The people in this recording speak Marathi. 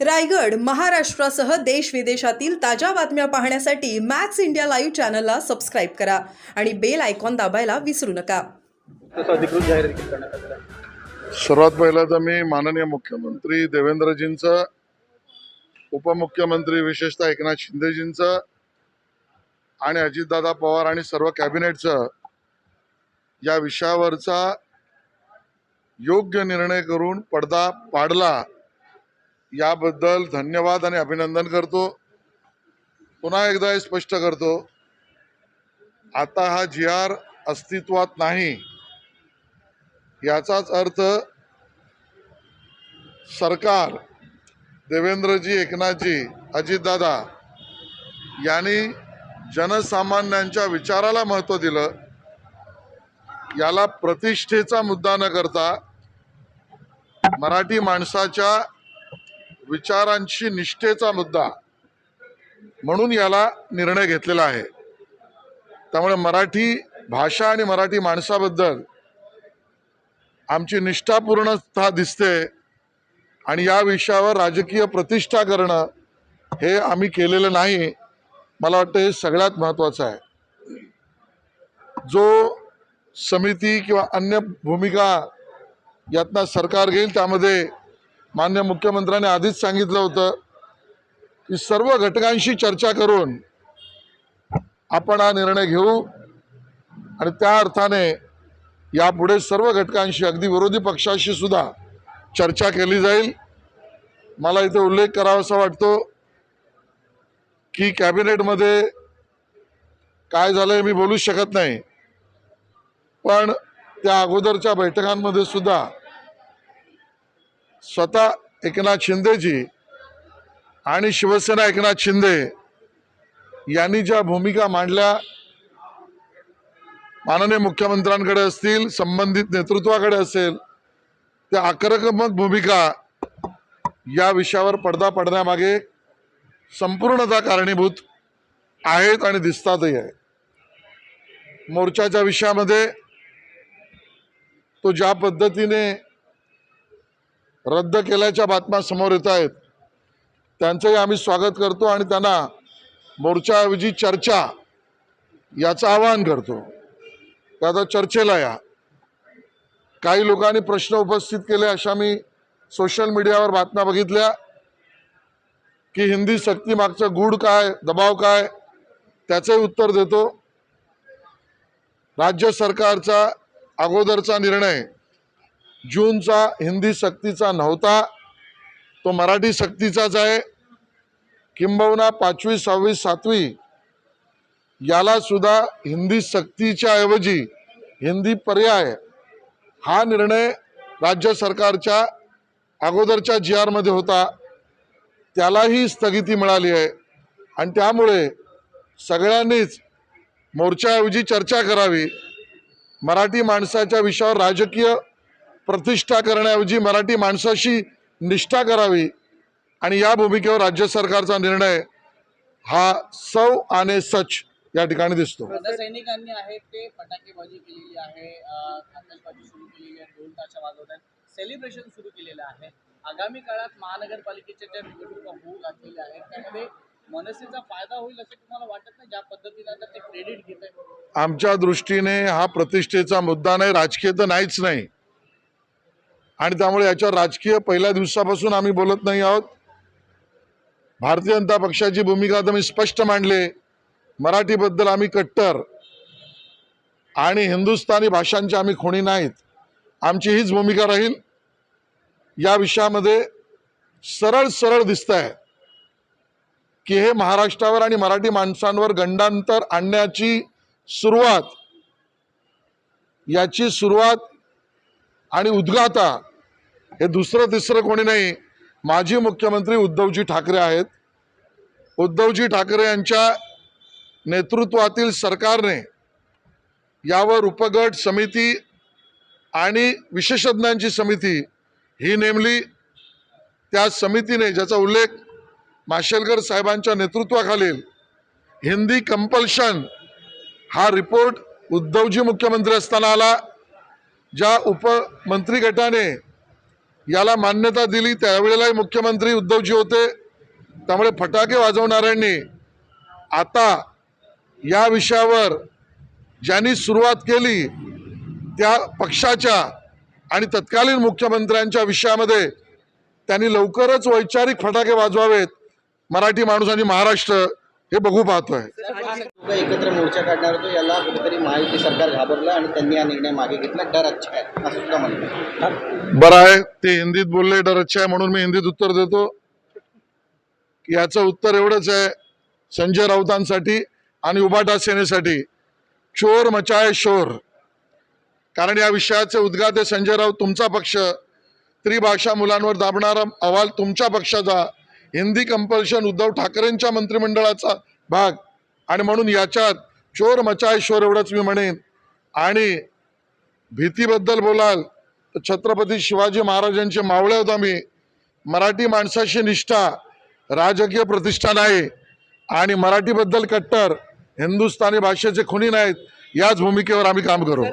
रायगड महाराष्ट्रासह देश विदेशातील ताज्या बातम्या पाहण्यासाठी मॅक्स इंडिया लाईव्ह चॅनलला सबस्क्राईब करा आणि बेल आयकॉन दाबायला विसरू नका. सर्वात पहिला तर मी माननीय मुख्यमंत्री देवेंद्रजींचं उपमुख्यमंत्री विशेषतः एकनाथ शिंदेजींचं आणि अजितदादा पवार आणि सर्व कॅबिनेटचं या विषयावरचा योग्य निर्णय करून पडदा पाडला. याबद्दल धन्यवाद आणि अभिनंदन करतो. पुन्हा एकदा हे स्पष्ट करतो. आता हा जी आर अस्तित्वात नाही. याचाच अर्थ सरकार देवेंद्रजी एकनाथजी अजितदादा यांनी जनसामान्यांच्या विचाराला महत्त्व दिलं. याला प्रतिष्ठेचा मुद्दा न करता मराठी माणसाच्या विचारांशी निष्ठेचा मुद्दा म्हणून याला निर्णय घेतलेला आहे. त्यामुळे मराठी भाषा आणि मराठी माणसाबद्दल आमची निष्ठापूर्णता दिसते आणि या विषयावर राजकीय प्रतिष्ठा करणं हे आम्ही केलेलं नाही. मला वाटतं हे सगळ्यात महत्त्वाचं आहे. जो समिती किंवा अन्य भूमिका यातनं सरकार घेईल त्यामध्ये मान्य मुख्यमंत्र्यांनी आधीच सांगितलं होतं की सर्व घटकांशी चर्चा करून आपण हा निर्णय घेऊ आणि त्या अर्थाने यापुढे सर्व घटकांशी अगदी विरोधी पक्षाशी सुद्धा चर्चा केली जाईल. मला इथे उल्लेख करावासा वाटतो की कॅबिनेटमध्ये काय झालंय मी बोलू शकत नाही. पण त्या अगोदरच्या बैठकांमध्ये सुद्धा स्वतः एकनाथ शिंदेजी आणि शिवसेना एकनाथ शिंदे यांनी ज्या भूमिका मांडल्या माननीय मुख्यमंत्र्यांकडे असतील संबंधित नेतृत्वाकडे असेल त्या आक्रमक भूमिका या विषयावर पडदा पडण्यामागे संपूर्णतः कारणीभूत आहेत आणि दिसतातही आहे मोर्चाच्या विषयामध्ये तो ज्या पद्धतीने रद्द केल्याच्या बातम्या समोर येत आहेत. त्यांचंही आम्ही स्वागत करतो आणि त्यांना मोर्चाऐवजी चर्चा याचं आवाहन करतो. तर आता चर्चेला या. काही लोकांनी प्रश्न उपस्थित केले अशा मी सोशल मीडियावर बातम्या बघितल्या की हिंदी सक्ती मागचं गूढ काय दबाव काय त्याचंही उत्तर देतो. राज्य सरकारचा अगोदरचा निर्णय जूनचा हिंदी सक्तीचा नव्हता तो मराठी सक्तीचाच आहे. किंबहुना पाचवी सहावी सातवी याला सुद्धा हिंदी सक्तीच्या ऐवजी हिंदी पर्याय हा निर्णय राज्य सरकारच्या अगोदरच्या जी आरमध्ये होता. त्यालाही स्थगिती मिळाली आहे. आणि त्यामुळे सगळ्यांनीच मोर्चाऐवजी चर्चा करावी. मराठी माणसाच्या विषयावर राजकीय प्रतिष्ठा करण्याऐवजी मराठी माणसाशी निष्ठा करावी आणि या भूमिकेवर राज्य सरकारचा निर्णय हा सौ आणि सच या ठिकाणी दिसतो. सैनिकांनी आहे ते फटाकेबाजी केलेली आहे अं, आतषबाजी सुरू केलेली आहे ढोल ताशा वाजवत आहेत. सेलिब्रेशन सुरू केलेलं आहे. आगामी काळात महानगरपालिकेच्या ज्या निवडणुका होऊ लागलेल्या आहेत त्यामध्ये मनसेचा फायदा होईल असं तुम्हाला वाटत नाही? ज्या पद्धतीने आता ते क्रेडिट घेत आहे आमच्या दृष्टीने हा प्रतिष्ठेचा मुद्दा नाही राजकीय तर नाहीच नाही. आणि त्यामुळे याच्यावर राजकीय पहिल्या दिवसापासून आम्ही बोलत नाही आहोत. भारतीय जनता पक्षाची भूमिका तर मी स्पष्ट मांडले. मराठीबद्दल आम्ही कट्टर आणि हिंदुस्थानी भाषांची आम्ही खोणी नाहीत. आमची हीच भूमिका राहील. या विषयामध्ये सरळ सरळ दिसत आहे की हे महाराष्ट्रावर आणि मराठी माणसांवर गंडांतर आणण्याची सुरुवात याची सुरुवात आणि उद्गाता हे दुसरं तिसरं कोणी नाही. माजी मुख्यमंत्री उद्धवजी ठाकरे आहेत. उद्धवजी ठाकरे यांच्या नेतृत्वातील सरकारने यावर उपगट समिती आणि विशेषज्ञांची समिती ही नेमली. त्या समितीने ज्याचा उल्लेख माशेलकर साहेबांच्या नेतृत्वाखालील हिंदी कंपल्शन हा रिपोर्ट उद्धवजी मुख्यमंत्री असताना आला. ज्या उपमंत्री गटाने याला मान्यता दिली. त्यावेळेलाही मुख्यमंत्री उद्धवजी होते. त्यामुळे फटाके वाजवणाऱ्यांनी आता या विषयावर ज्यांनी सुरुवात केली त्या पक्षाच्या आणि तत्कालीन मुख्यमंत्र्यांच्या विषयामध्ये त्यांनी लवकरच वैचारिक फटाके वाजवावेत. मराठी माणूस आणि महाराष्ट्र हे बघू पाहतोय. एकत्र मोर्चा काढणार होतो याला कुठेतरी महायुती सरकार घाबरलं आणि त्यांनी हा निर्णय मागे घेतला डर अच्छा आहे असं सुद्धा म्हणलं बरं आहे ते हिंदीत बोलले डर अच्छा आहे म्हणून मी हिंदीत उत्तर देतो. की याचं उत्तर एवढंच आहे संजय राऊतांसाठी आणि उबाटा सेनेसाठी चोर मचाय शोर. कारण या विषयाचे उद्गाते संजय राऊत तुमचा पक्ष. त्रिभाषा मुलांवर दाबणारा अहवाल तुमच्या पक्षाचा. हिंदी कंपल्शन उद्धव ठाकरेंच्या मंत्रिमंडळाचा भाग. आणि म्हणून याच्यात चोर मचाय शोर एवढंच मी म्हणेन. आणि भीतीबद्दल बोलाल तर छत्रपती शिवाजी महाराजांचे मावळे होता मी मराठी माणसाशी निष्ठा राजकीय प्रतिष्ठा नाही. आणि मराठीबद्दल कट्टर हिंदुस्थानी भाषेचे खुनी नाहीत. याच भूमिकेवर आम्ही काम करू.